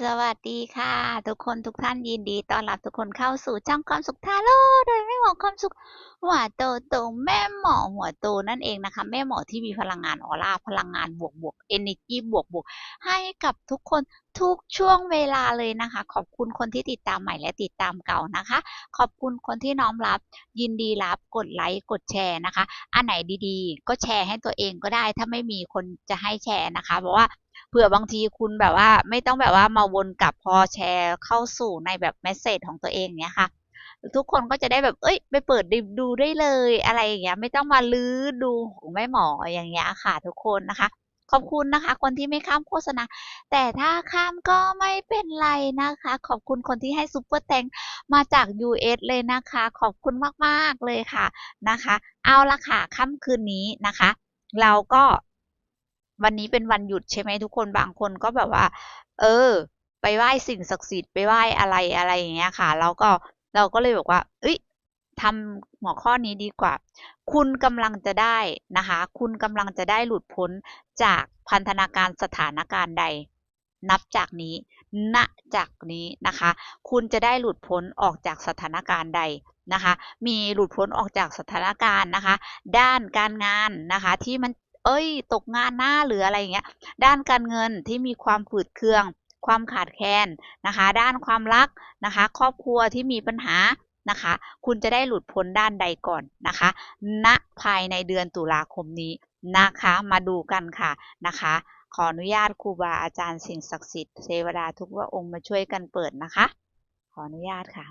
สวัสดีค่ะ ทุกคนทุกท่านยินดีต้อนรับทุกคนเข้าสู่ช่องความสุขทาโร่โดยแม่หมอความสุขหัวโตโตแม่หมอหัวโตนั่นเองนะคะ แม่หมอที่มีพลังงานออร่าพลังงานบวกบวกเอเนจีบวกบวกให้กับทุกคนทุกช่วงเวลาเลยนะคะ ขอบคุณคนที่ติดตามใหม่และติดตามเก่านะคะ ขอบคุณคนที่น้อมรับ ยินดีรับกดไลค์กดแชร์นะคะ อันไหนดีๆ ก็แชร์ให้ตัวเองก็ได้ ถ้าไม่มีคนจะให้แชร์นะคะเพราะว่า ผื่อบางทีคุณแบบว่าไม่ต้องแบบว่ามาวนกลับพอแชร์เข้าสู่ในแบบเมสเซจของตัวเองเนี้ยค่ะ ทุกคนก็จะได้แบบเอ้ย ไปเปิดดูได้เลยอะไรอย่างเงี้ย ไม่ต้องมาลื้อดูของแม่หมออย่างเงี้ยค่ะทุกคนนะคะ ขอบคุณนะคะ คนที่ไม่ข้ามโฆษณา แต่ถ้าข้ามก็ไม่เป็นไรนะคะ ขอบคุณคนที่ให้ซุปเปอร์แตงมาจาก US เลยนะคะ ขอบคุณมากๆเลยค่ะนะคะ เอาละค่ะค่ำคืนนี้นะคะ เราก็ วันนี้เป็นวันหยุดใช่ไหมทุกคนบางคนก็แบบว่า เออ ไปไหว้สิ่งศักดิ์สิทธิ์ไปไหว้อะไรอะไรอย่างเงี้ยค่ะ แล้วก็เราก็เลยบอกว่า เอ้ยทำหัวข้อนี้ดีกว่า คุณกำลังจะได้นะคะ คุณกำลังจะได้หลุดพ้นจากพันธนาการสถานการณ์ใด นับจากนี้ ณ จากนี้นะคะ คุณจะได้หลุดพ้นออกจากสถานการณ์ใดนะคะ มีหลุดพ้นออกจากสถานการณ์นะคะ ด้านการงานนะคะที่มัน เอ้ย ตกงานหน้าหรืออะไรอย่างเงี้ย ด้านการเงินที่มีความฝืดเคือง ความขาดแคลนนะคะ ด้านความรักนะคะ ครอบครัวที่มีปัญหานะคะ คุณจะได้หลุดพ้นด้านใดก่อนนะคะณภายในเดือนตุลาคมนี้นะคะ มาดูกันค่ะนะคะ ขออนุญาตครูบาอาจารย์สิ่งศักดิ์สิทธิ์เทวดาทุกพระองค์มาช่วยกันเปิดนะคะ ขออนุญาตค่ะ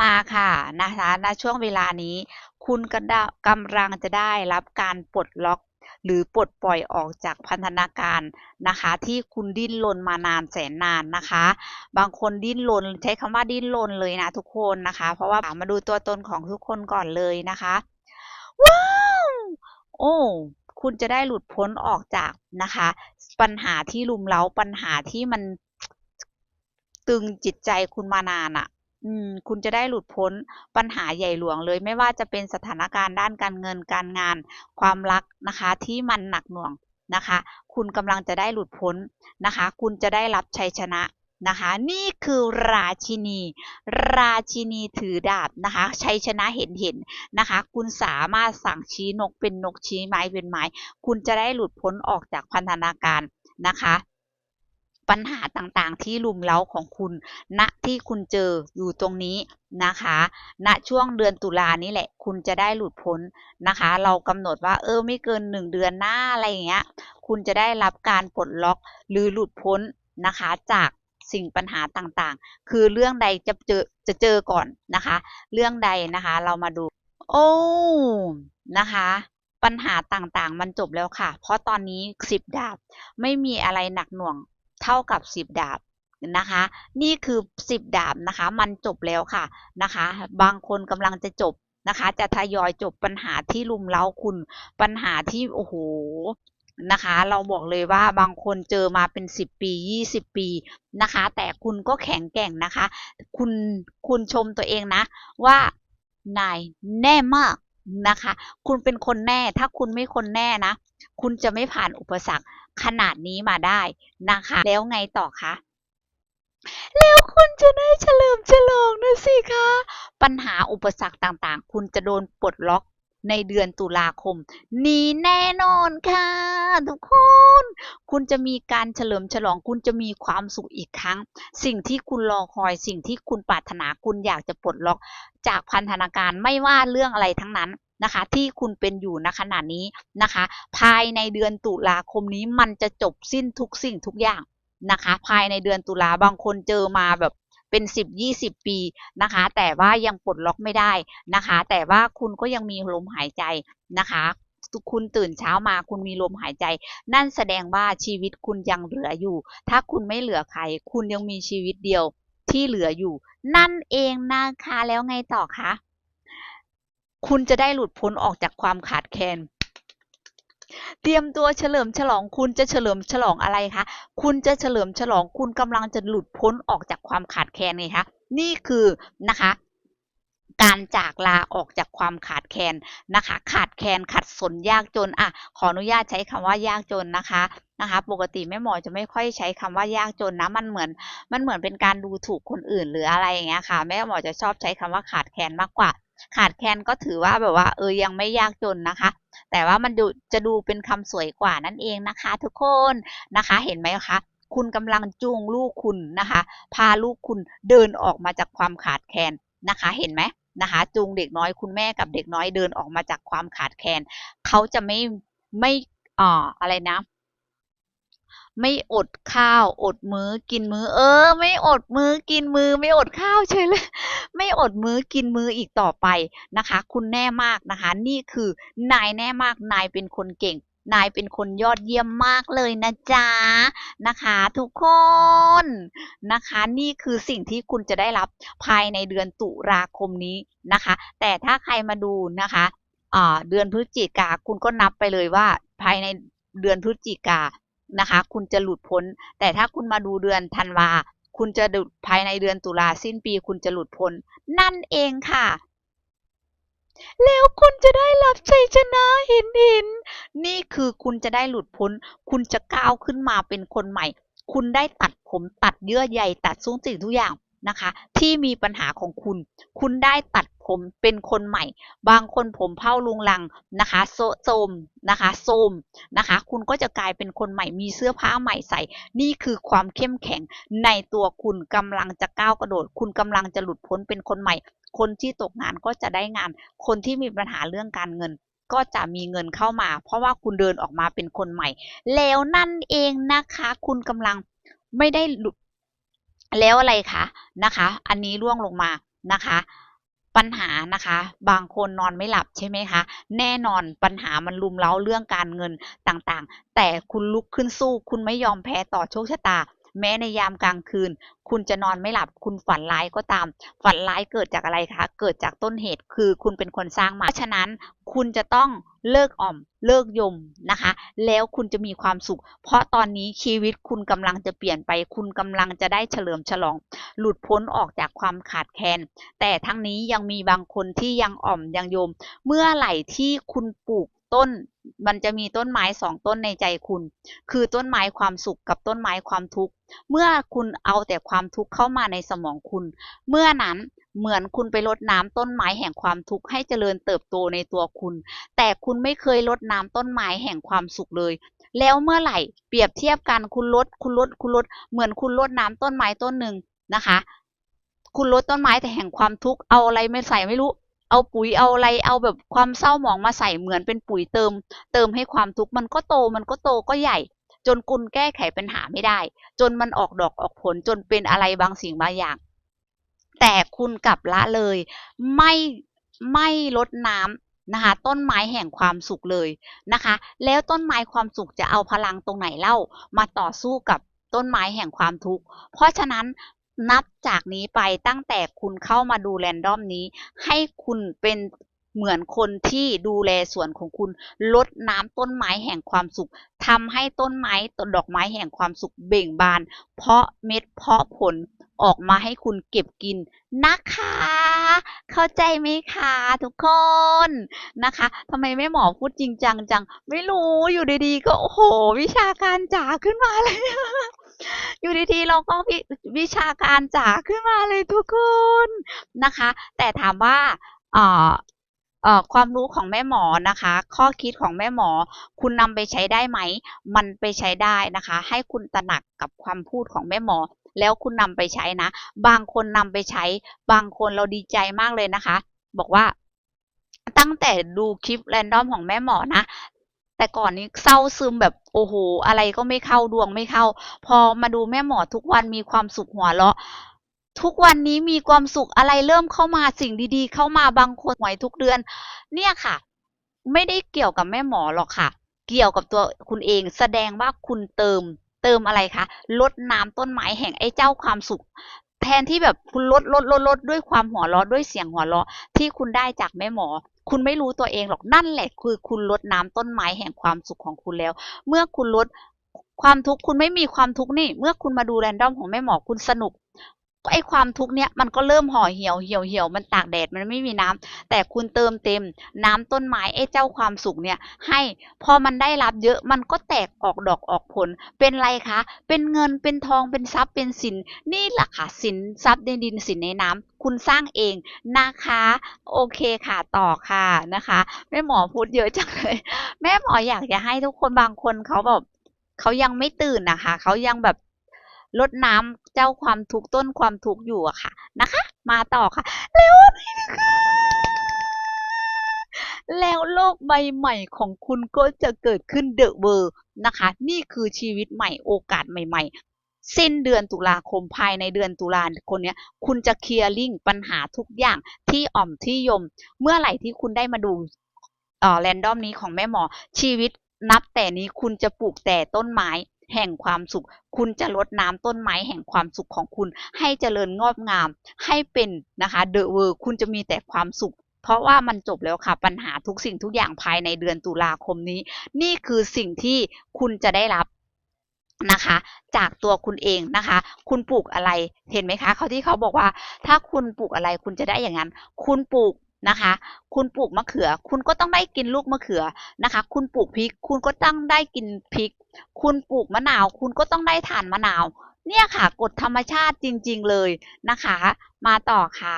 มาค่ะนะคะณช่วงเวลานี้ คุณกำลังจะได้รับการปลดล็อก หรือปลดปล่อยออกจากพันธนาการนะคะ ที่คุณดิ้นรนมานานแสนนานนะคะ บางคนดิ้นรนใช้คำว่าดิ้นรนเลยนะทุกคนนะคะ เพราะว่ามาดูตัวตนของทุกคนก่อนเลยนะคะว้าวโอ้คุณจะได้หลุดพ้นออกจากนะคะ ปัญหาที่ลุมเล้าปัญหาที่มันตึงจิตใจคุณมานานอะ่ะ คุณจะได้หลุดพ้นปัญหาใหญ่หลวงเลย ไม่ว่าจะเป็นสถานการณ์ด้านการเงินการงาน ความรักนะคะที่มันหนักหน่วงนะคะ คุณกำลังจะได้หลุดพ้นนะคะ คุณจะได้รับชัยชนะนะคะนี่คือราชินี ราชินีถือดาบนะคะชัยชนะเห็นเห็นนะคะ คุณสามารถสั่งชี้นกเป็นนกชี้ไม้เป็นไม้ คุณจะได้หลุดพ้นออกจากพันธนาการนะคะ ปัญหาต่างๆ ที่ลุมเล้าของคุณณที่คุณเจออยู่ตรงนี้นะคะณช่วงเดือนตุลานี้แหละ คุณจะได้หลุดพ้นนะคะ เรากำหนดว่าเออไม่เกินหนึ่งเดือนหน้าอะไรอย่างเงี้ย คุณจะได้รับการปลดล็อกหรือหลุดพ้นนะคะจากสิ่งปัญหาต่างๆ คือเรื่องใดจะเจอจะเจอก่อนนะคะ เรื่องใดนะคะ เรามาดู โอ้นะคะปัญหาต่างๆ มันจบแล้วค่ะ เพราะตอนนี้สิบดาบไม่มีอะไรหนักหน่วง เท่ากับสิบดาบนะคะ นี่คือสิบดาบนะคะ มันจบแล้วค่ะนะคะ บางคนกำลังจะจบนะคะ จะทยอยจบปัญหาที่ลุมเล้าคุณปัญหาที่โอ้โหนะคะ เราบอกเลยว่าบางคนเจอมาเป็นสิบปียี่สิบปีนะคะ แต่คุณก็แข็งแกร่งนะคะ คุณคุณชมตัวเองนะ ว่านายแน่มากนะคะ คุณเป็นคนแน่ถ้าคุณไม่คนแน่นะ คุณจะไม่ผ่านอุปสรรคขนาดนี้มาได้นะคะ แล้วไงต่อคะแล้วคุณจะได้เฉลิมฉลองนะสิคะ ปัญหาอุปสรรคต่างๆ คุณจะโดนปลดล็อกในเดือนตุลาคม นี้แน่นอนค่ะ ทุกคน คุณจะมีการเฉลิมฉลองคุณจะมีความสุขอีกครั้ง สิ่งที่คุณรอคอยสิ่งที่คุณปรารถนาคุณอยากจะปลดล็อก จากพันธนาการไม่ว่าเรื่องอะไรทั้งนั้น นะคะที่คุณเป็นอยู่ณขณะนี้นะคะ ภายในเดือนตุลาคมนี้มันจะจบสิ้นทุกสิ่งทุกอย่างนะคะ ภายในเดือนตุลาบางคนเจอมาแบบเป็น 10 20 ปีนะคะ แต่ว่ายังปลดล็อกไม่ได้นะคะ แต่ว่าคุณก็ยังมีลมหายใจนะคะคุณตื่นเช้ามาคุณมีลมหายใจ นั่นแสดงว่าชีวิตคุณยังเหลืออยู่ ถ้าคุณไม่เหลือใคร คุณยังมีชีวิตเดียวที่เหลืออยู่ นั่นเองนะคะแล้วไงต่อคะ คุณจะได้หลุดพ้นออกจากความขาดแคลนเตรียมตัวเฉลิมฉลองคุณจะเฉลิมฉลองอะไรคะ คุณจะเฉลิมฉลองคุณกำลังจะหลุดพ้นออกจากความขาดแคลนไงคะ นี่คือนะคะ การจากลาออกจากความขาดแคลนนะคะ ขาดแคลนขัดสนยากจนอะขออนุญาตใช้คำว่ายากจนนะคะนะคะปกติแม่หมอจะไม่ค่อยใช้คำว่ายากจนนะมันเหมือน มันเหมือนเป็นการดูถูกคนอื่นหรืออะไรอย่างเงี้ยค่ะแม่หมอจะชอบใช้คำว่าขาดแคลนมากกว่า ขาดแคลนก็ถือว่าแบบว่าเออยังไม่ยากจนนะคะ แต่ว่ามันดูจะดูเป็นคำสวยกว่านั่นเองนะคะ ทุกคนนะคะเห็นไหมคะคุณกำลังจูงลูกคุณนะคะ พาลูกคุณเดินออกมาจากความขาดแคลนนะคะ เห็นไหมนะคะ จูงเด็กน้อยคุณแม่กับเด็กน้อยเดินออกมาจากความขาดแคลนเขาจะไม่ไม่อ่าอะไรนะ ไม่อดข้าวอดมื้อกินมื้อ เออ ไม่อดมื้อกินมื้อ ไม่อดข้าวเฉยเลยไม่อดมื้อกินมื้ออีกต่อไปนะคะ คุณแน่มากนะคะ นี่คือนายแน่มากนายเป็นคนเก่ง นายเป็นคนยอดเยี่ยมมากเลยนะจ๊ะนะคะ ทุกคนนะคะ นี่คือสิ่งที่คุณจะได้รับภายในเดือนตุลาคมนี้นะคะ แต่ถ้าใครมาดูนะคะเดือนพฤศจิกาคุณก็นับไปเลยว่าภายในเดือนพฤศจิกา นะคะ คุณจะหลุดพ้น แต่ถ้าคุณมาดูเดือนธันวา คุณจะหลุดภายในเดือนตุลาสิ้นปี คุณจะหลุดพ้น นั่นเองค่ะ แล้วคุณจะได้รับชัยชนะเห็นเห็นนี่คือคุณจะได้หลุดพ้น คุณจะก้าวขึ้นมาเป็นคนใหม่ คุณได้ตัดผมตัดเยื่อใยตัดซุ้งสิ่งทุกอย่าง นะคะ ที่มีปัญหาของคุณ คุณได้ตัดผมเป็นคนใหม่ บางคนผมเผ้าลุงลังนะคะโซโซมนะคะโซมนะคะ คุณก็จะกลายเป็นคนใหม่ มีเสื้อผ้าใหม่ใส่ นี่คือความเข้มแข็งในตัวคุณกำลังจะก้าวกระโดด คุณกำลังจะหลุดพ้นเป็นคนใหม่ คนที่ตกงานก็จะได้งาน คนที่มีปัญหาเรื่องการเงินก็จะมีเงินเข้ามา เพราะว่าคุณเดินออกมาเป็นคนใหม่ แล้วนั่นเองนะคะ คุณกำลังไม่ได้หลุด แล้วอะไรคะนะคะ อันนี้ร่วงลงมานะคะ ปัญหานะคะ บางคนนอนไม่หลับใช่ไหมคะ แน่นอนปัญหามันลุมเล้าเรื่องการเงินต่างๆ แต่คุณลุกขึ้นสู้ คุณไม่ยอมแพ้ต่อโชคชะตา แม้ในยามกลางคืน คุณจะนอนไม่หลับคุณฝันร้ายก็ตาม ฝันร้ายเกิดจากอะไรคะ เกิดจากต้นเหตุคือคุณเป็นคนสร้างมาเพราะฉะนั้นคุณจะต้องเลิกอ่อม เลิกยมนะคะ แล้วคุณจะมีความสุข เพราะตอนนี้ชีวิตคุณกำลังจะเปลี่ยนไป คุณกำลังจะได้เฉลิมฉลอง หลุดพ้นออกจากความขาดแคลนแต่ทั้งนี้ยังมีบางคนที่ยังอ่อมยังยม เมื่อไหร่ที่คุณปลูกต้น มันจะมีต้นไม้สองต้นในใจคุณ คือต้นไม้ความสุขกับต้นไม้ความทุกข์ เมื่อคุณเอาแต่ความทุกข์เข้ามาในสมองคุณ เมื่อนั้นเหมือนคุณไปรดน้ำต้นไม้แห่งความทุกข์ให้เจริญเติบโตในตัวคุณ แต่คุณไม่เคยรดน้ำต้นไม้แห่งความสุขเลย แล้วเมื่อไหร่เปรียบเทียบกันคุณลดคุณลดคุณลดเหมือนคุณลดน้ำต้นไม้ต้นหนึ่งนะคะ คุณลดต้นไม้แต่แห่งความทุกข์เอาอะไรไม่ใส่ไม่รู้ เอาปุ๋ยเอาอะไรเอาแบบความเศร้าหมองมาใส่เหมือนเป็นปุ๋ยเติม เติมให้ความทุกข์มันก็โตมันก็โตก็ใหญ่ จนคุณแก้ไขปัญหาไม่ได้ จนมันออกดอกออกผลจนเป็นอะไรบางสิ่งบางอย่าง แต่คุณกลับละเลย ไม่ไม่ลดน้ำนะคะต้นไม้แห่งความสุขเลยนะคะ แล้วต้นไม้ความสุขจะเอาพลังตรงไหนเล่ามาต่อสู้กับต้นไม้แห่งความทุกข์ เพราะฉะนั้น นับจากนี้ไปตั้งแต่คุณเข้ามาดูแรนดอมนี้ ให้คุณเป็นเหมือนคนที่ดูแลสวนของคุณลดน้ำต้นไม้แห่งความสุขทำให้ต้นไม้ต้นดอกไม้แห่งความสุขเบ่งบาน เพาะเม็ดเพาะผลออกมาให้คุณเก็บกินนะคะ เข้าใจไหมคะทุกคนนะคะทำไมแม่หมอพูดจริงจังจัง ไม่รู้อยู่ดีๆ ก็โอ้โห วิชาการจ๋าขึ้นมาเลย อยู่ดีๆเราก็วิวิชาการจ๋าขึ้นมาเลยทุกคนนะคะ แต่ถามว่าเอ่อความรู้ของแม่หมอนะคะ ข้อคิดของแม่หมอ คุณนำไปใช้ได้ไหม มันไปใช้ได้นะคะ ให้คุณตระหนักกับความพูดของแม่หมอ แล้วคุณนำไปใช้นะ บางคนนำไปใช้ บางคนเราดีใจมากเลยนะคะ บอกว่าตั้งแต่ดูคลิปแรนดอมของแม่หมอนะ แต่ก่อนนี้เศร้าซึมแบบโอ้โห อะไรก็ไม่เข้าดวงไม่เข้า พอมาดูแม่หมอทุกวันมีความสุขหัวเราะทุกวันนี้มีความสุขอะไรเริ่มเข้ามาสิ่งดีๆ เข้ามาบางคนหวยทุกเดือน เนี่ยค่ะ ไม่ได้เกี่ยวกับแม่หมอหรอกค่ะ เกี่ยวกับตัวคุณเองแสดงว่าคุณเติมเติมอะไรคะลดน้ำต้นไม้แห่งไอ้เจ้าความสุข แทนที่แบบคุณลดลดลดลดด้วยความหัวเราะด้วยเสียงหัวเราะที่คุณได้จากแม่หมอ คุณไม่รู้ตัวเองหรอกนั่นแหละคือคุณลดน้ำต้นไม้แห่งความสุขของคุณแล้ว เมื่อคุณลดความทุกข์คุณไม่มีความทุกข์นี่ เมื่อคุณมาดูแรนดอมของแม่หมอคุณสนุก ไอความทุกเนี่ยมันก็เริ่มห่อเหี่ยวเหี่ยวเหี่ยวมันตากแดดมันไม่มีน้ำแต่คุณเติมเต็มน้ำต้นไม้ไอเจ้าความสุขเนี่ยให้พอมันได้รับเยอะมันก็แตกออกดอกออกผลเป็นไรคะ เป็นเงินเป็นทองเป็นทรัพย์เป็นสิน นี่แหละค่ะสินทรัพย์ในดินสินในน้ำคุณสร้างเองนะคะ โอเคค่ะต่อค่ะนะคะแม่หมอพูดเยอะจังเลย แม่หมออยากจะให้ทุกคนบางคนเขาแบบเขายังไม่ตื่นนะคะ เขายังแบบ ลดน้ำเจ้าความทุกต้นความทุกอยู่อะค่ะนะคะ มาต่อค่ะเร็วหน่นะคะแล้วโลกใบใหม่ของคุณก็จะเกิดขึ้นเดอะเวอร์นะคะ นี่คือชีวิตใหม่โอกาสใหม่ ๆสิ้นเดือนตุลาคมภายในเดือนตุลาคนนี้คุณจะเคลียร์ลิงปัญหาทุกอย่างที่อ่อมที่ยม เมื่อไหร่ที่คุณได้มาดูอ่อแรนดอมนี้ของแม่หมอ ชีวิตนับแต่นี้คุณจะปลูกแต่ต้นไม้ แห่งความสุข คุณจะลดน้ำต้นไม้แห่งความสุขของคุณ ให้เจริญงอกงาม ให้เป็นนะคะเดอะเวอร์คุณจะมีแต่ความสุข เพราะว่ามันจบแล้วค่ะ ปัญหาทุกสิ่งทุกอย่างภายในเดือนตุลาคมนี้ นี่คือสิ่งที่คุณจะได้รับนะคะ จากตัวคุณเองนะคะ คุณปลูกอะไรเห็นไหมคะเขาที่เขาบอกว่า ถ้าคุณปลูกอะไรคุณจะได้อย่างนั้น คุณปลูก นะคะ คุณปลูกมะเขือ คุณก็ต้องได้กินลูกมะเขือนะคะ คุณปลูกพริก คุณก็ต้องได้กินพริก คุณปลูกมะนาว คุณก็ต้องได้ทานมะนาว เนี่ยค่ะกฎธรรมชาติจริง ๆ เลยนะคะ มาต่อค่ะ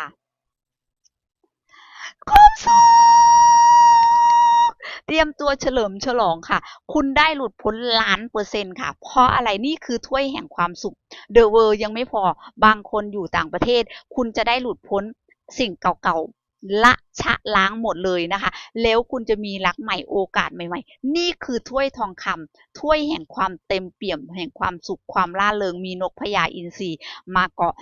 ความสุขเตรียมตัวเฉลิมฉลองค่ะ คุณได้หลุดพ้นล้านเปอร์เซ็นต์ค่ะ เพราะอะไรนี่คือถ้วยแห่งความสุข เดอะเวอร์ยังไม่พอบางคนอยู่ต่างประเทศ คุณจะได้หลุดพ้นสิ่งเก่าๆ ละชะล้างหมดเลยนะคะ แล้วคุณจะมีรักใหม่โอกาสใหม่ ๆ นี่คือถ้วยทองคำถ้วยแห่งความเต็มเปี่ยม แห่งความสุขความล่าเริงมีนกพญาอินทรีมาเกาะ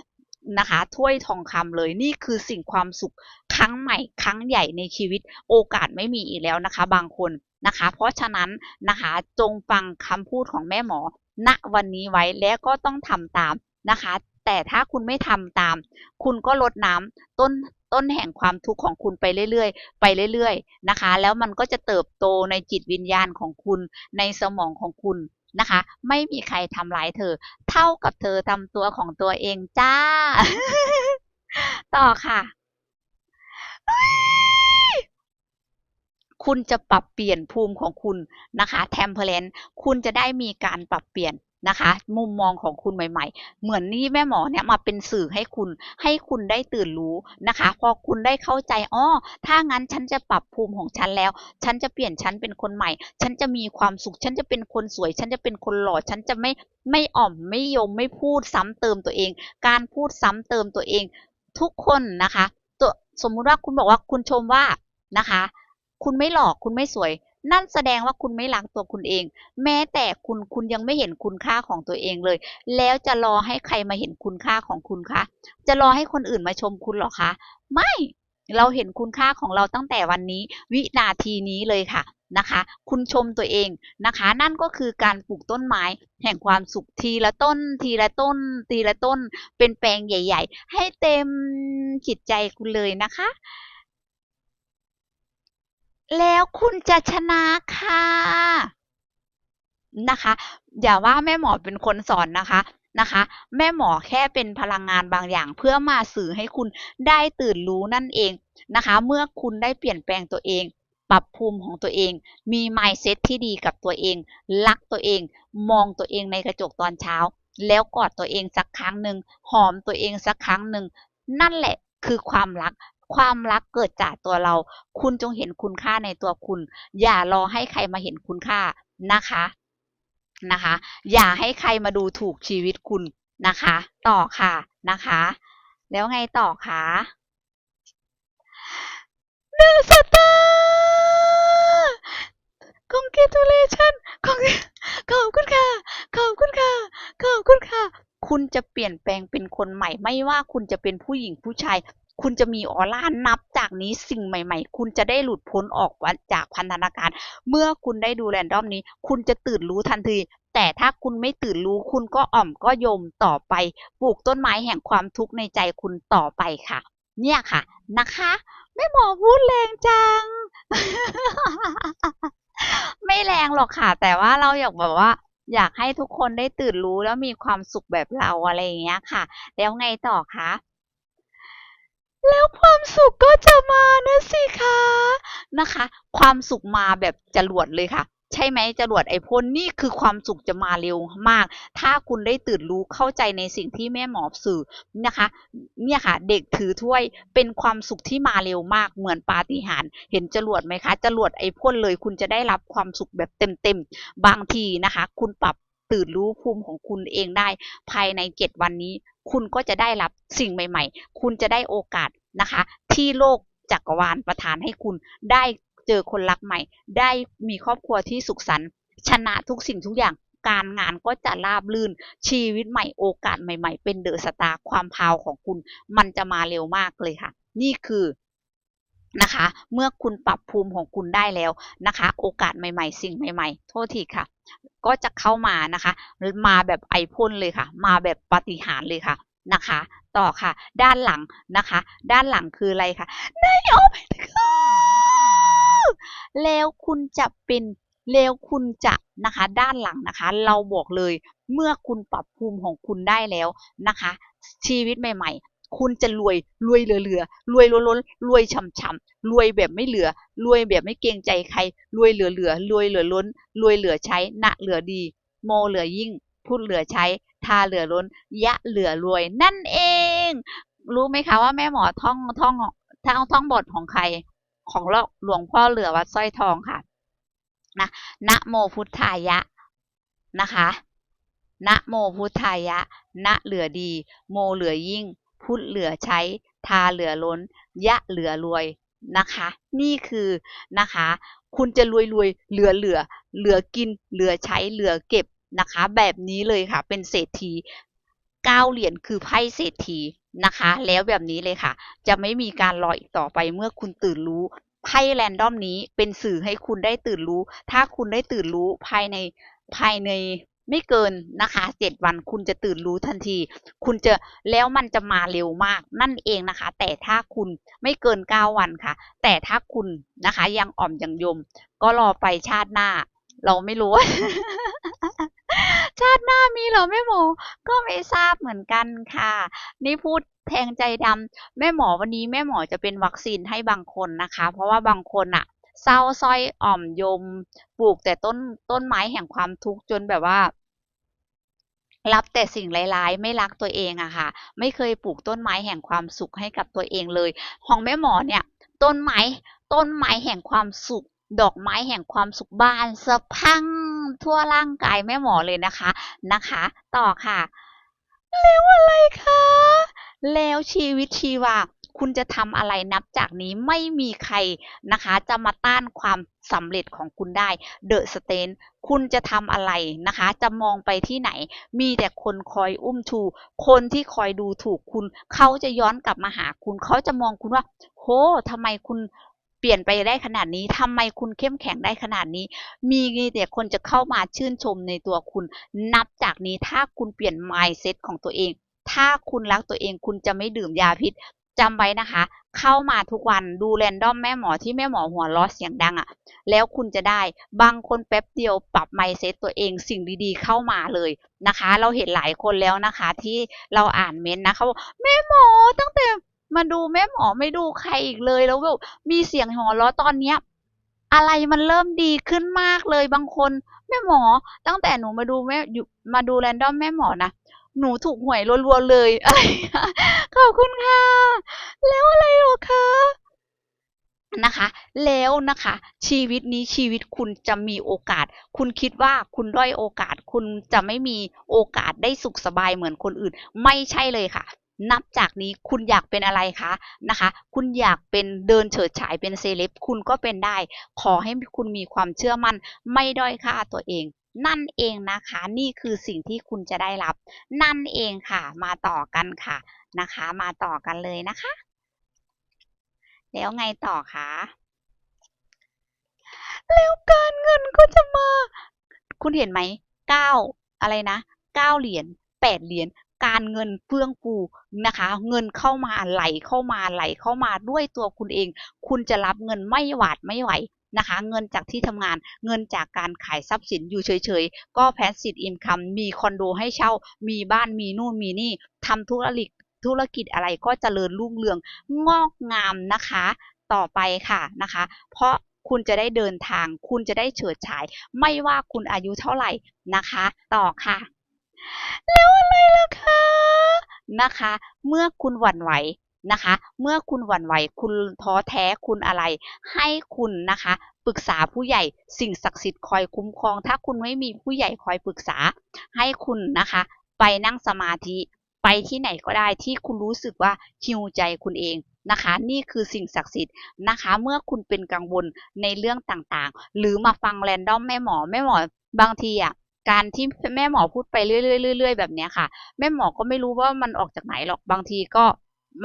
นะคะถ้วยทองคำเลยนี่คือสิ่งความสุขครั้งใหม่ ครั้งใหญ่ในชีวิตโอกาสไม่มีอีกแล้วนะคะ บางคนนะคะ เพราะฉะนั้นนะคะจงฟังคำพูดของแม่หมอ ณวันนี้ไว้แล้วก็ต้องทำตามนะคะ แต่ถ้าคุณไม่ทำตาม คุณก็ลดน้ำต้น ต้นแห่งความทุกข์ของคุณไปเรื่อยๆ ไปเรื่อยๆนะคะ แล้วมันก็จะเติบโตในจิตวิญญาณของคุณในสมองของคุณนะคะ ไม่มีใครทำร้ายเธอ เท่ากับเธอทำตัวของตัวเองจ้า ต่อค่ะ คุณจะปรับเปลี่ยนภูมิของคุณนะคะแทมเพลนคุณจะได้มีการปรับเปลี่ยน นะคะ มุมมองของคุณใหม่ ๆ เหมือนนี่แม่หมอเนี่ยมาเป็นสื่อให้คุณให้คุณได้ตื่นรู้นะคะ พอคุณได้เข้าใจอ้อถ้างั้นฉันจะปรับภูมิของฉันแล้ว ฉันจะเปลี่ยนฉันเป็นคนใหม่ ฉันจะมีความสุข ฉันจะเป็นคนสวย ฉันจะเป็นคนหล่อ ฉันจะไม่ไม่อ่อมไม่ยมไม่พูดซ้ำเติมตัวเอง การพูดซ้ำเติมตัวเอง ทุกคนนะคะ ตัวสมมุติว่าคุณบอกว่าคุณชมว่านะคะ คุณไม่หลอกคุณไม่สวย นั่นแสดงว่าคุณไม่รักตัวคุณเอง แม้แต่คุณคุณยังไม่เห็นคุณค่าของตัวเองเลย แล้วจะรอให้ใครมาเห็นคุณค่าของคุณคะ จะรอให้คนอื่นมาชมคุณหรอคะ ไม่เราเห็นคุณค่าของเราตั้งแต่วันนี้ วินาทีนี้เลยค่ะนะคะ คุณชมตัวเองนะคะ นั่นก็คือการปลูกต้นไม้ แห่งความสุขทีละต้น ทีละต้น ทีละต้น เป็นแปลงใหญ่ ๆ ให้เต็มจิตใจคุณเลยนะคะ แล้วคุณจะชนะค่ะนะคะ อย่าว่าแม่หมอเป็นคนสอนนะคะนะคะ แม่หมอแค่เป็นพลังงานบางอย่าง เพื่อมาสื่อให้คุณได้ตื่นรู้นั่นเองนะคะ เมื่อคุณได้เปลี่ยนแปลงตัวเอง ปรับภูมิของตัวเอง มี mindset ที่ดีกับตัวเอง รักตัวเอง มองตัวเองในกระจกตอนเช้า แล้วกอดตัวเองสักครั้งหนึ่งหอมตัวเองสักครั้งหนึ่งนั่นแหละคือความรัก ความรักเกิดจากตัวเรา คุณจงเห็นคุณค่าในตัวคุณ อย่ารอให้ใครมาเห็นคุณค่านะคะนะคะ อย่าให้ใครมาดูถูกชีวิตคุณนะคะ ต่อค่ะนะคะ แล้วไงต่อคะเดอะสตาร์ congratulation ขอบขอบคุณค่ะ ขอบคุณค่ะ ขอบคุณค่ะ คุณจะเปลี่ยนแปลงเป็นคนใหม่ ไม่ว่าคุณจะเป็นผู้หญิงผู้ชาย คุณจะมีออร่านับจากนี้สิ่งใหม่ ๆ คุณจะได้หลุดพ้นออกจากพันธนาการ เมื่อคุณได้ดูแรนดอมนี้ คุณจะตื่นรู้ทันทีแต่ถ้าคุณไม่ตื่นรู้คุณก็อ่อมก็ยมต่อไป ปลูกต้นไม้แห่งความทุกข์ในใจคุณต่อไปค่ะ เนี่ยค่ะนะคะแม่หมอพูดแรงจัง ไม่แรงหรอกค่ะ แต่ว่าเราอยากแบบว่า อยากให้ทุกคนได้ตื่นรู้แล้วมีความสุขแบบเราอะไรอย่างเงี้ยค่ะ แล้วไงต่อคะ แล้วความสุขก็จะมานะสิคะนะคะ ความสุขมาแบบจรวดเลยค่ะ ใช่ไหมจรวดไอพ่นนี่คือความสุขจะมาเร็วมาก ถ้าคุณได้ตื่นรู้เข้าใจในสิ่งที่แม่หมอสื่อนะคะ เนี่ยค่ะ เด็กถือถ้วยเป็นความสุขที่มาเร็วมากเหมือนปาฏิหาริย์เห็นจรวดไหมคะจรวดไอพ่นเลย คุณจะได้รับความสุขแบบเต็มๆบางทีนะคะ คุณปรับตื่นรู้ภูมิของคุณเองได้ภายในเจ็ดวันนี้ คุณก็จะได้รับสิ่งใหม่ ๆ คุณจะได้โอกาสนะคะ ที่โลกจักรวาลประทานให้คุณได้เจอคนรักใหม่ ได้มีครอบครัวที่สุขสันต์ชนะทุกสิ่งทุกอย่างการงานก็จะราบลื่นชีวิตใหม่โอกาสใหม่ ๆ เป็นเดอะสตาร์ความพาวของคุณ มันจะมาเร็วมากเลยค่ะ นี่คือ นะคะ เมื่อคุณปรับภูมิของคุณได้แล้วนะคะ โอกาสใหม่ๆ สิ่งใหม่ๆ โทษทีค่ะ ก็จะเข้ามานะคะ มาแบบไอพ่นเลยค่ะ มาแบบปฏิหารเลยค่ะนะคะ ต่อค่ะ ด้านหลังนะคะ ด้านหลังคืออะไรคะนายโอเพนแล้วคุณจะเป็นแล้วคุณจะนะคะ ด้านหลังนะคะ เราบอกเลย เมื่อคุณปรับภูมิของคุณได้แล้วนะคะ ชีวิตใหม่ๆ คุณจะรวยรวยเหลือๆรวยล้นๆรวยช่ำๆรวยแบบไม่เหลือรวยแบบไม่เกรงใจใคร รวยเหลือๆรวยเหลือล้นรวยเหลือใช้ณเหลือดี โมเหลือยิ่ง พูดเหลือใช้ ทาเหลือล้น ยะเหลือรวย นั่นเอง รู้ไหมคะว่าแม่หมอท่องท่องท่องท่องบทของใคร ของหลวงพ่อเหลือวัดสร้อยทองค่ะนะนะโมพุทธายะนะคะนะโมพุทธายะนะเหลือดี โมเหลือยิ่ง พุทธเหลือใช้ ทาเหลือล้น ยะเหลือรวยนะคะ นี่คือนะคะ คุณจะรวยรวยเหลือเหลือ เหลือกิน เหลือใช้ เหลือเก็บนะคะ แบบนี้เลยค่ะ เป็นเศรษฐีเก้าเหรียญคือไพ่เศรษฐีนะคะ แล้วแบบนี้เลยค่ะ จะไม่มีการรออีกต่อไปเมื่อคุณตื่นรู้ไพ่แรนดอมนี้เป็นสื่อให้คุณได้ตื่นรู้ ถ้าคุณได้ตื่นรู้ภายในภายใน ไม่เกินนะคะเจ็ดวันคุณจะตื่นรู้ทันที คุณจะแล้วมันจะมาเร็วมากนั่นเองนะคะ แต่ถ้าคุณไม่เกินเก้าวันค่ะ แต่ถ้าคุณนะคะ ยังอ่อมยังยม ก็รอไปชาติหน้า เราไม่รู้ ชาติหน้ามีเหรอแม่หมอ ก็ไม่ทราบเหมือนกันค่ะ นี่พูดแทงใจดำแม่หมอวันนี้แม่หมอจะเป็นวัคซีนให้บางคนนะคะ เพราะว่าบางคนอะ เศร้าส้อยอ่อมยม ปลูกแต่ต้นต้นไม้แห่งความทุกข์จนแบบว่า รับแต่สิ่งร้ายๆ ไม่รักตัวเองอะค่ะ ไม่เคยปลูกต้นไม้แห่งความสุขให้กับตัวเองเลย ของแม่หมอเนี่ย ต้นไม้ต้นไม้แห่งความสุขดอกไม้แห่งความสุขบานสะพังทั่วร่างกายแม่หมอเลยนะคะนะคะ ต่อค่ะ แล้วอะไรคะ แล้วชีวิตชีวา คุณจะทำอะไรนับจากนี้ไม่มีใครนะคะ จะมาต้านความสำเร็จของคุณได้เดอะสเตนคุณจะทำอะไรนะคะ จะมองไปที่ไหน มีแต่คนคอยอุ้มชู คนที่คอยดูถูกคุณ เขาจะย้อนกลับมาหาคุณ เขาจะมองคุณว่าโหทำไมคุณเปลี่ยนไปได้ขนาดนี้ทำไมคุณเข้มแข็งได้ขนาดนี้ มีแต่คนจะเข้ามาชื่นชมในตัวคุณ นับจากนี้ถ้าคุณเปลี่ยน mindset ของตัวเอง ถ้าคุณรักตัวเองคุณจะไม่ดื่มยาพิษ จำไว้นะคะ เข้ามาทุกวันดูแรนดอมแม่หมอที่แม่หมอหัวล้อเสียงดังอะ่ะ แล้วคุณจะได้บางคนแป๊บเดียวปรับ mindset ตัวเองสิ่งดีๆเข้ามาเลยนะคะ เราเห็นหลายคนแล้วนะคะ ที่เราอ่านเม้นต์นะเขาบอกแม่หมอตั้งแต่มาดูแม่หมอไม่ดูใครอีกเลยแล้วแบบมีเสียงหัวล้อตอนเนี้ยอะไรมันเริ่มดีขึ้นมากเลยบางคนแม่หมอ ตั้งแต่หนูมาดูแม่มาดูแรนดอมแม่หมอนะ หนูถูกหวยรัวๆเลยอะไรขอบคุณค่ะ แล้วอะไรหรอคะนะคะ แล้วนะคะ ชีวิตนี้ชีวิตคุณจะมีโอกาส คุณคิดว่าคุณด้อยโอกาส คุณจะไม่มีโอกาสได้สุขสบายเหมือนคนอื่น ไม่ใช่เลยค่ะนับจากนี้คุณอยากเป็นอะไรคะนะคะ คุณอยากเป็นเดินเฉิดฉายเป็นเซเลบคุณก็เป็นได้ ขอให้คุณมีความเชื่อมั่น ไม่ด้อยค่าตัวเอง นั่นเองนะคะ นี่คือสิ่งที่คุณจะได้รับ นั่นเองค่ะ มาต่อกันค่ะนะคะ มาต่อกันเลยนะคะ แล้วไงต่อคะแล้วการเงินก็จะมา คุณเห็นไหมเก้าอะไรนะเก้าเหรียญแปดเหรียญการเงินเฟื่องฟูนะคะ เงินเข้ามาไหลเข้ามาไหลเข้ามาด้วยตัวคุณเอง คุณจะรับเงินไม่หวาดไม่ไหว นะคะ เงินจากที่ทำงาน เงินจากการขายทรัพย์สินอยู่เฉยๆ ก็แพสซีฟอินคัมมีคอนโดให้เช่า มีบ้านมีนู่นมีนี่ทำธุรกิจธุรกิจอะไรก็เจริญรุ่งเรืองงอกงามนะคะต่อไปค่ะนะคะ เพราะคุณจะได้เดินทาง คุณจะได้เฉิดฉาย ไม่ว่าคุณอายุเท่าไหร่นะคะ ต่อค่ะ แล้วอะไรล่ะคะนะคะ เมื่อคุณหวั่นไหว นะคะ เมื่อคุณหวั่นไหวคุณท้อแท้คุณอะไร ให้คุณนะคะปรึกษาผู้ใหญ่สิ่งศักดิ์สิทธิ์คอยคุ้มครอง ถ้าคุณไม่มีผู้ใหญ่คอยปรึกษา ให้คุณนะคะ ไปนั่งสมาธิไปที่ไหนก็ได้ที่คุณรู้สึกว่าฮิวใจคุณเองนะคะ นี่คือสิ่งศักดิ์สิทธิ์นะคะ เมื่อคุณเป็นกังวลในเรื่องต่างๆ หรือมาฟังแรนดอมแม่หมอแม่หมอบางทีอะการที่แม่หมอพูดไปเรื่อยๆๆแบบนี้ค่ะ แม่หมอก็ไม่รู้ว่ามันออกจากไหนหรอกบางทีก็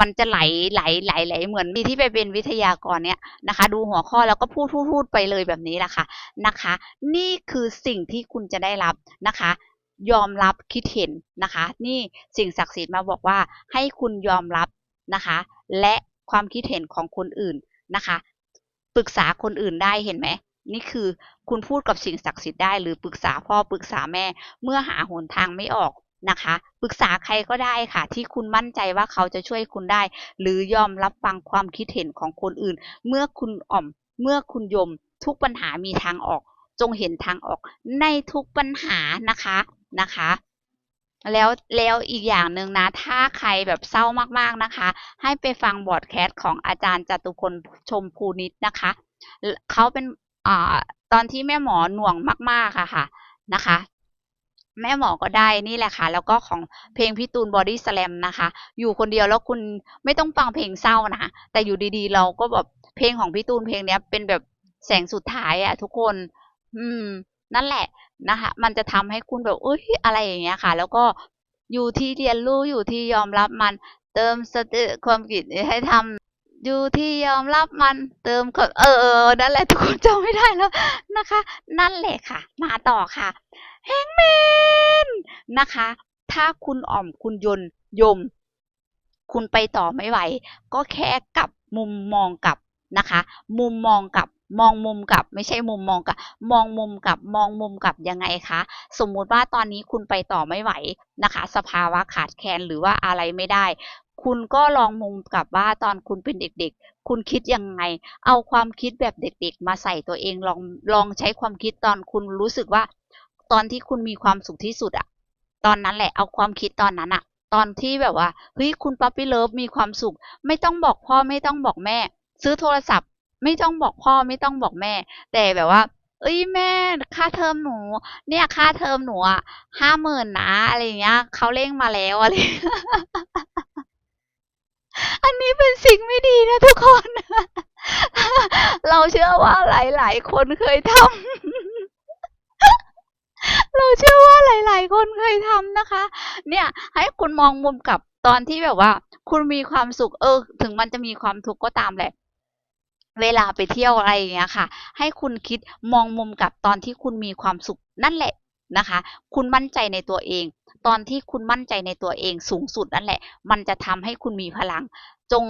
มันจะไหลไหลไหลไหลเหมือนที่ไปเป็นวิทยากรเนี่ยนะคะ ดูหัวข้อแล้วก็พูดพูดพูดไปเลยแบบนี้แหละค่ะนะคะ นี่คือสิ่งที่คุณจะได้รับนะคะยอมรับคิดเห็นนะคะ นี่สิ่งศักดิ์สิทธิ์มาบอกว่าให้คุณยอมรับนะคะ และความคิดเห็นของคนอื่นนะคะปรึกษาคนอื่นได้เห็นไหมนี่คือคุณพูดกับสิ่งศักดิ์สิทธิ์ได้หรือปรึกษาพ่อปรึกษาแม่ เมื่อหาหนทางไม่ออก นะคะปรึกษาใครก็ได้ค่ะ ที่คุณมั่นใจว่าเขาจะช่วยคุณได้ หรือยอมรับฟังความคิดเห็นของคนอื่น เมื่อคุณอ่อม เมื่อคุณยม ทุกปัญหามีทางออก จงเห็นทางออกในทุกปัญหานะคะนะคะ แล้วแล้วอีกอย่างหนึ่งนะ ถ้าใครแบบเศร้ามากๆนะคะ ให้ไปฟังบอดแคสต์ของอาจารย์จตุพลชมพูนิตนะคะเขาเป็นอ่าตอนที่แม่หมอหน่วงมากๆค่ะค่ะนะคะ แม่หมอก็ได้นี่แหละค่ะ แล้วก็ของเพลงพี่ตูนบอดี้สแลมนะคะ อยู่คนเดียวแล้วคุณไม่ต้องฟังเพลงเศร้านะแต่อยู่ดีๆ เราก็แบบเพลงของพี่ตูนเพลงเนี้ยเป็นแบบแสงสุดท้ายอะทุกคน อืม นั่นแหละนะคะ มันจะทำให้คุณแบบเอ้ยอะไรอย่างเงี้ยค่ะ แล้วก็อยู่ที่เรียนรู้อยู่ที่ยอมรับมัน เติมสติความคิดให้ทำ อยู่ที่ยอมรับมันเติมความเออเออนั่นแหละทุกคนจำไม่ได้แล้วนะคะ นั่นแหละค่ะ มาต่อค่ะแฮงแมนนะคะ ถ้าคุณอ่อมคุณยนยม คุณไปต่อไม่ไหว ก็แค่กลับมุมมองกลับนะคะ มุมมองกลับ มองมุมกลับ ไม่ใช่มุมมองกลับ มองมุมกลับ มองมุมกลับยังไงคะ สมมุติว่าตอนนี้คุณไปต่อไม่ไหวนะคะ สภาวะขาดแคลนหรือว่าอะไรไม่ได้ คุณก็ลองมุมกลับว่าตอนคุณเป็นเด็กๆ คุณคิดยังไง เอาความคิดแบบเด็ก ๆ มาใส่ตัวเองลองลองใช้ความคิดตอนคุณรู้สึกว่า ตอนที่คุณมีความสุขที่สุดอะตอนนั้นแหละเอาความคิดตอนนั้นอะตอนที่แบบว่าเฮ้ยคุณป๊อปปี้เลิฟมีความสุข ไม่ต้องบอกพ่อไม่ต้องบอกแม่ ซื้อโทรศัพท์ ไม่ต้องบอกพ่อไม่ต้องบอกแม่ แต่แบบว่า เอ้ยแม่ค่าเทอมหนู เนี่ยค่าเทอมหนูอะห้าหมื่นนะอะไรเงี้ยเขาเร่งมาแล้วอะไรอันนี้เป็นสิ่งไม่ดีนะทุกคน เราเชื่อว่าหลาย ๆ คนเคยทำ เราเชื่อว่าหลาย ๆ คนเคยทำนะคะ เนี่ย ให้คุณมองมุมกลับตอนที่แบบว่า คุณมีความสุขเออ ถึงมันจะมีความทุกข์ก็ตามแหละ เวลาไปเที่ยวอะไรอย่างเงี้ยค่ะ ให้คุณคิดมองมุมกลับตอนที่คุณมีความสุขนั่นแหละนะคะ คุณมั่นใจในตัวเอง ตอนที่คุณมั่นใจในตัวเองสูงสุดนั่นแหละ มันจะทำให้คุณมีพลัง จง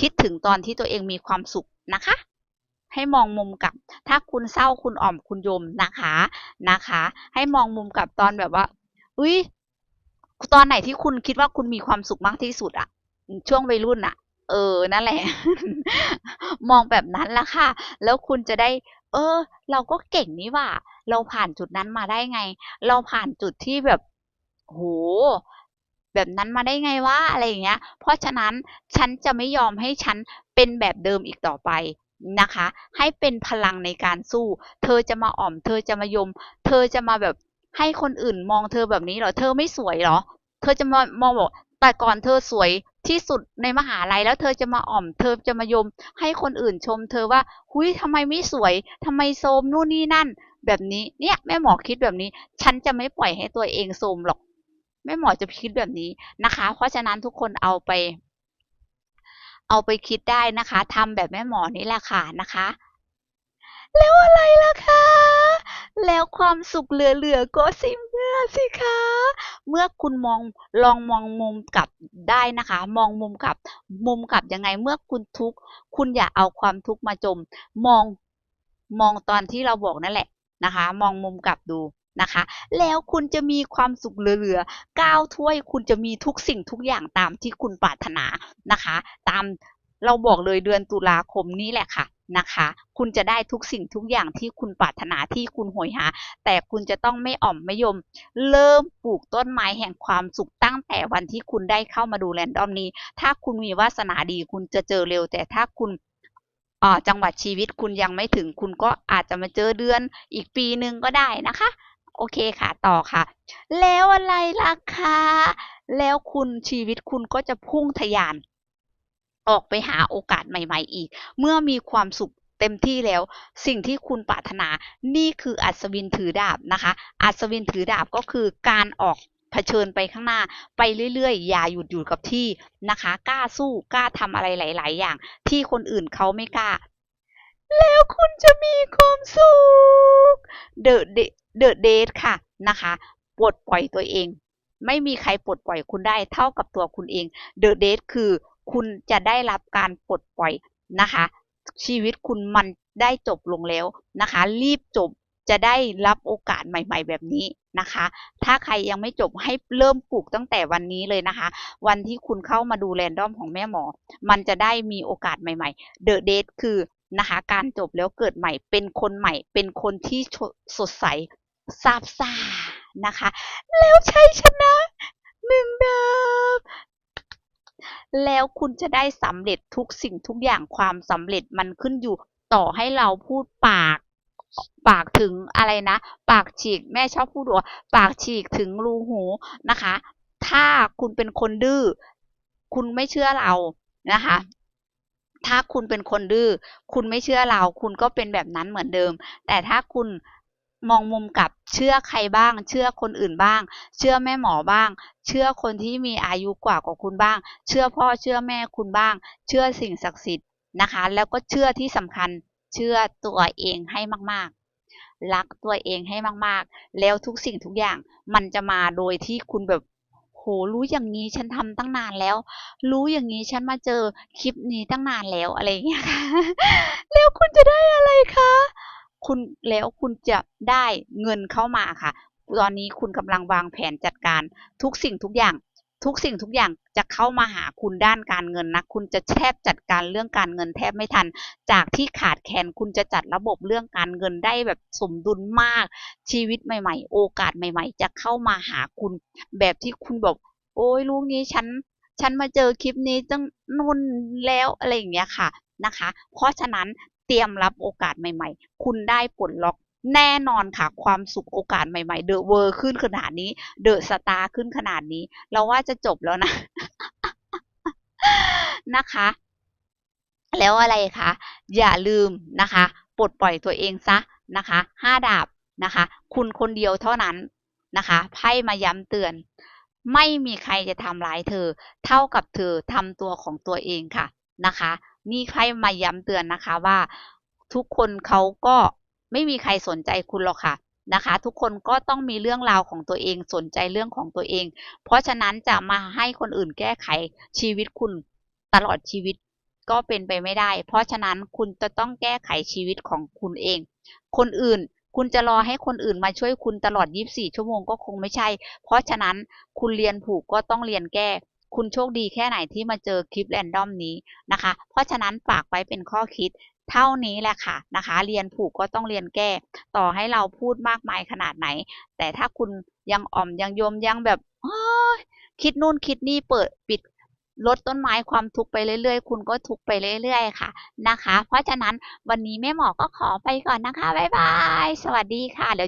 คิดถึงตอนที่ตัวเองมีความสุขนะคะ ให้มองมุมกลับ ถ้าคุณเศร้าคุณอ่อมคุณยมนะคะนะคะ ให้มองมุมกลับตอนแบบว่า อุ้ยตอนไหนที่คุณคิดว่าคุณมีความสุขมากที่สุดอะช่วงวัยรุ่นอะ เออ นั่นแหละ มองแบบนั้นละค่ะ แล้วคุณจะได้ เออ เราก็เก่งนี่ว่า เราผ่านจุดนั้นมาได้ไง เราผ่านจุดที่แบบ โห แบบนั้นมาได้ไงวะ อะไรอย่างเงี้ย เพราะฉะนั้นฉันจะไม่ยอมให้ฉันเป็นแบบเดิมอีกต่อไปนะคะ ให้เป็นพลังในการสู้ เธอจะมาอ่อม เธอจะมายม เธอจะมาแบบให้คนอื่นมองเธอแบบนี้เหรอ เธอไม่สวยเหรอ เธอจะมามองบอก แต่ก่อนเธอสวยที่สุดในมหาลัยแล้วเธอจะมาอ่อม เธอจะมายม ให้คนอื่นชม เธอว่าหุยทำไมไม่สวยทำไมโทมนู่นนี่นั่น แบบนี้เนี่ยแม่หมอคิดแบบนี้ ฉันจะไม่ปล่อยให้ตัวเองโทมหรอกแม่หมอจะคิดแบบนี้นะคะ เพราะฉะนั้นทุกคนเอาไป เอาไปคิดได้นะคะทำแบบแม่หมอนี่แหละค่ะนะคะ แล้วอะไรล่ะคะ แล้วความสุขเหลือๆก็สิเมื่อสิคะ เมื่อคุณมองลองมองมุมกลับได้นะคะ มองมุมกลับ มุมกลับยังไงเมื่อคุณทุกข์คุณอย่าเอาความทุกข์มาจม มองมองตอนที่เราบอกนั่นแหละนะคะ มองมุมกลับดูนะคะ แล้วคุณจะมีความสุขเหลือๆก้าวถ้วยคุณจะมีทุกสิ่งทุกอย่างตามที่คุณปรารถนานะคะ ตามเราบอกเลยเดือนตุลาคมนี้แหละค่ะ นะคะ คุณจะได้ทุกสิ่งทุกอย่างที่คุณปรารถนาที่คุณโหยหา แต่คุณจะต้องไม่อ่อมไม่ยม เริ่มปลูกต้นไม้แห่งความสุขตั้งแต่วันที่คุณได้เข้ามาดูแรนดอมนี้ ถ้าคุณมีวาสนาดีคุณจะเจอเร็ว แต่ถ้าคุณจังหวัดชีวิตคุณยังไม่ถึงคุณก็อาจจะมาเจอเดือนอีกปีหนึ่งก็ได้นะคะ โอเคค่ะต่อค่ะ แล้วอะไรล่ะคะแล้วคุณชีวิตคุณก็จะพุ่งทะยาน ออกไปหาโอกาสใหม่ๆอีก เมื่อมีความสุขเต็มที่แล้วสิ่งที่คุณปรารถนา นี่คืออัศวินถือดาบนะคะ อัศวินถือดาบก็คือการออกเผชิญไปข้างหน้าไปเรื่อยๆ อย่าหยุดอยู่กับที่นะคะ กล้าสู้กล้าทำอะไรหลาย ๆ อย่าง ที่คนอื่นเขาไม่กล้า แล้วคุณจะมีความสุขเดอะเดอะเดทค่ะนะคะปลดปล่อยตัวเอง ไม่มีใครปลดปล่อยคุณได้เท่ากับตัวคุณเองเดอะเดทคือ คุณจะได้รับการปลดปล่อยนะคะ ชีวิตคุณมันได้จบลงแล้วนะคะ รีบจบจะได้รับโอกาสใหม่ ๆ แบบนี้นะคะ ถ้าใครยังไม่จบให้เริ่มปลูกตั้งแต่วันนี้เลยนะคะ วันที่คุณเข้ามาดูแรนดอมของแม่หมอ มันจะได้มีโอกาสใหม่ๆเดอะเดทคือนะคะการจบแล้วเกิดใหม่เป็นคนใหม่ เป็นคนที่สดใสซาบซ่านะคะ แล้วชัยชนะ แล้วคุณจะได้สำเร็จทุกสิ่งทุกอย่างความสำเร็จมันขึ้นอยู่ต่อให้เราพูดปากปากถึงอะไรนะ ปากฉีกแม่ชอบพูดว่าปากฉีกถึงรูหูนะคะ ถ้าคุณเป็นคนดื้อคุณไม่เชื่อเรานะคะ ถ้าคุณเป็นคนดื้อคุณไม่เชื่อเรา คุณก็เป็นแบบนั้นเหมือนเดิม แต่ถ้าคุณ มองมุมกลับเชื่อใครบ้าง เชื่อคนอื่นบ้าง เชื่อแม่หมอบ้าง เชื่อคนที่มีอายุกว่ากว่าคุณบ้าง เชื่อพ่อเชื่อแม่คุณบ้าง เชื่อสิ่งศักดิ์สิทธิ์นะคะ แล้วก็เชื่อที่สำคัญ เชื่อตัวเองให้มากๆ รักตัวเองให้มากๆ แล้วทุกสิ่งทุกอย่างมันจะมาโดยที่คุณแบบโหรู้อย่างนี้ฉันทำตั้งนานแล้ว รู้อย่างนี้ฉันมาเจอคลิปนี้ตั้งนานแล้วอะไรอย่างเงี้ยค่ะแล้วคุณจะได้อะไร คุณแล้วคุณจะได้เงินเข้ามาค่ะ ตอนนี้คุณกำลังวางแผนจัดการทุกสิ่งทุกอย่าง ทุกสิ่งทุกอย่างจะเข้ามาหาคุณด้านการเงินนะ คุณจะแทบจัดการเรื่องการเงินแทบไม่ทัน จากที่ขาดแคลนคุณจะจัดระบบเรื่องการเงินได้แบบสมดุลมาก ชีวิตใหม่ ๆ โอกาสใหม่ ๆ จะเข้ามาหาคุณ แบบที่คุณบอก โอ้ยลูกนี้ฉัน ฉันมาเจอคลิปนี้ตั้งนุ่นแล้วอะไรอย่างเงี้ยค่ะนะคะ เพราะฉะนั้น เตรียมรับโอกาสใหม่ ๆ คุณได้ปลดล็อกแน่นอนค่ะความสุขโอกาสใหม่ๆ เดอะเวอร์ขึ้นขนาดนี้ เดอะสตาร์ขึ้นขนาดนี้ เราว่าจะจบแล้วนะ นะคะ แล้วอะไรคะอย่าลืมนะคะปลดปล่อยตัวเองซะนะคะห้าดาบนะคะ คุณคนเดียวเท่านั้นนะคะไพ่มาย้ำเตือน ไม่มีใครจะทำร้ายเธอ เท่ากับเธอทำตัวของตัวเองค่ะนะคะ นี่ไพ่มาย้ำเตือนนะคะว่าทุกคนเขาก็ไม่มีใครสนใจคุณหรอกค่ะนะคะ ทุกคนก็ต้องมีเรื่องราวของตัวเองสนใจเรื่องของตัวเอง เพราะฉะนั้นจะมาให้คนอื่นแก้ไขชีวิตคุณตลอดชีวิตก็เป็นไปไม่ได้ เพราะฉะนั้นคุณจะต้องแก้ไขชีวิตของคุณเอง คนอื่นคุณจะรอให้คนอื่นมาช่วยคุณตลอด 24 ชั่วโมงก็คงไม่ใช่ เพราะฉะนั้นคุณเรียนผูกก็ต้องเรียนแก้ คุณโชคดีแค่ไหนที่มาเจอคลิปแรนดอมนี้นะคะ เพราะฉะนั้นฝากไว้เป็นข้อคิดเท่านี้แหละค่ะนะคะ เรียนผูกก็ต้องเรียนแก้ ต่อให้เราพูดมากมายขนาดไหน แต่ถ้าคุณยังอ่อมยังโยมยังแบบคิดนู่นคิดนี่เปิดปิดลดต้นไม้ความทุกข์ไปเรื่อยๆ คุณก็ทุกข์ไปเรื่อยๆ ค่ะนะคะ เพราะฉะนั้นวันนี้แม่หมอก็ขอไปก่อนนะคะ บ๊ายบาย สวัสดีค่ะเดี๋ยว